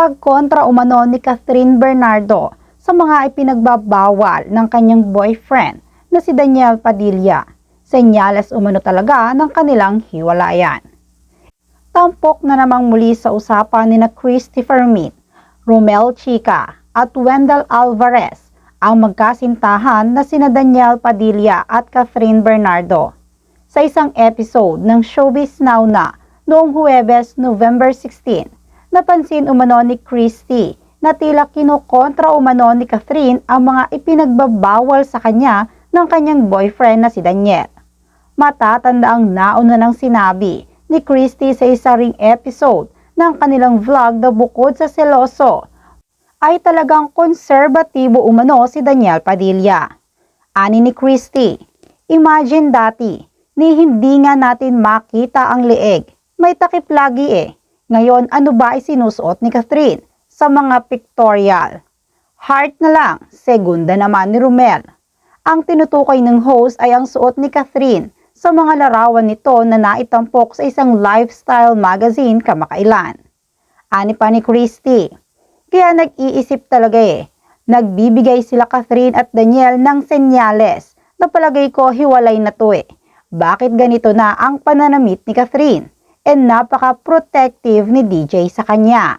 pagkontra umano ni Catherine Bernardo sa mga ipinagbabawal ng kanyang boyfriend na si Daniel Padilla. Senyales umano talaga ng kanilang hiwalayan. Tampok na namang muli sa usapan ni na Christopher Meade, Romel Chica at Wendell Alvarez ang magkasintahan na sina Daniel Padilla at Catherine Bernardo. Sa isang episode ng Showbiz Now na noong Huwebes, November 16, napansin umano ni Christy na tila kinukontra umano ni Catherine ang mga ipinagbabawal sa kanya ng kanyang boyfriend na si Daniel. Matatanda ang nauna ng sinabi ni Christy sa isa ring episode ng kanilang vlog na bukod sa seloso ay talagang konserbatibo umano si Daniel Padilla. Ani ni Christy, imagine dati, ni hindi nga natin makita ang leeg. May takip lagi eh. Ngayon, ano ba ay sinusuot ni Catherine sa mga pictorial? Heart na lang, segunda naman ni Romel. Ang tinutukoy ng host ay ang suot ni Catherine sa mga larawan nito na naitampok sa isang lifestyle magazine kamakailan. Ani pa ni Christy, kaya nag-iisip talaga eh. Nagbibigay sila Catherine at Daniel ng senyales na palagay ko hiwalay na to eh. Bakit ganito na ang pananamit ni Catherine? And napaka-protective ni DJ sa kanya.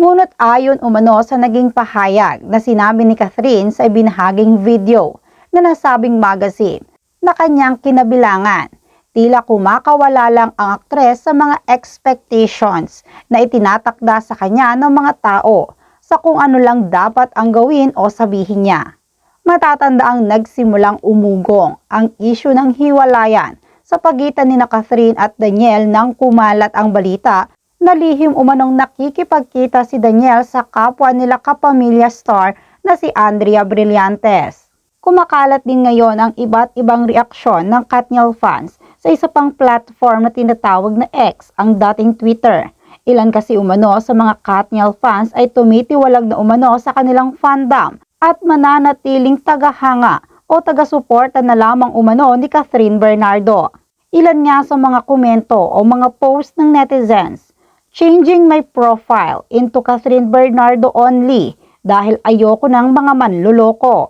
Ngunit ayon umano sa naging pahayag na sinabi ni Catherine sa ibinahaging video na nasabing magazine na kanyang kinabilangan. Tila kumakawala lang ang aktres sa mga expectations na itinatakda sa kanya ng mga tao sa kung ano lang dapat ang gawin o sabihin niya. Matatanda ang nagsimulang umugong ang isyu ng hiwalayan sa pagitan ni na Catherine at Daniel nang kumalat ang balita na lihim umanong nakikipagkita si Daniel sa kapwa nila kapamilya star na si Andrea Brillantes. Kumakalat din ngayon ang iba't ibang reaksyon ng Katniel fans sa isa pang platform na tinatawag na X, ang dating Twitter. Ilan kasi umano sa mga Katniel fans ay tumitiwalag na umano sa kanilang fandom at mananatiling tagahanga o taga-suporta na lamang umano ni Catherine Bernardo. Ilan nga sa mga komento o mga post ng netizens, changing my profile into Catherine Bernardo only dahil ayoko ng mga manluloko.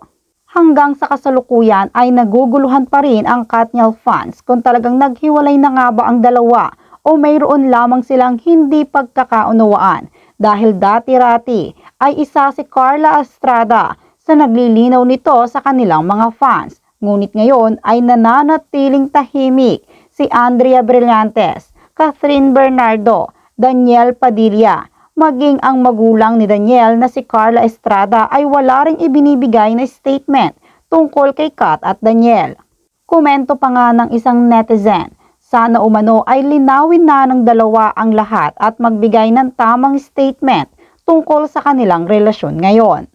Hanggang sa kasalukuyan ay naguguluhan pa rin ang Katniel fans kung talagang naghiwalay na nga ba ang dalawa o mayroon lamang silang hindi pagkakaunawaan dahil dati-rati ay isa si Carla Estrada sa naglilinaw nito sa kanilang mga fans. Ngunit ngayon ay nananatiling tahimik si Andrea Brillantes, Catherine Bernardo, Daniel Padilla, maging ang magulang ni Daniel na si Carla Estrada ay wala ring ibinibigay na statement tungkol kay Kat at Daniel. Komento pa nga ng isang netizen, sana umano ay linawin na ng dalawa ang lahat at magbigay ng tamang statement tungkol sa kanilang relasyon ngayon.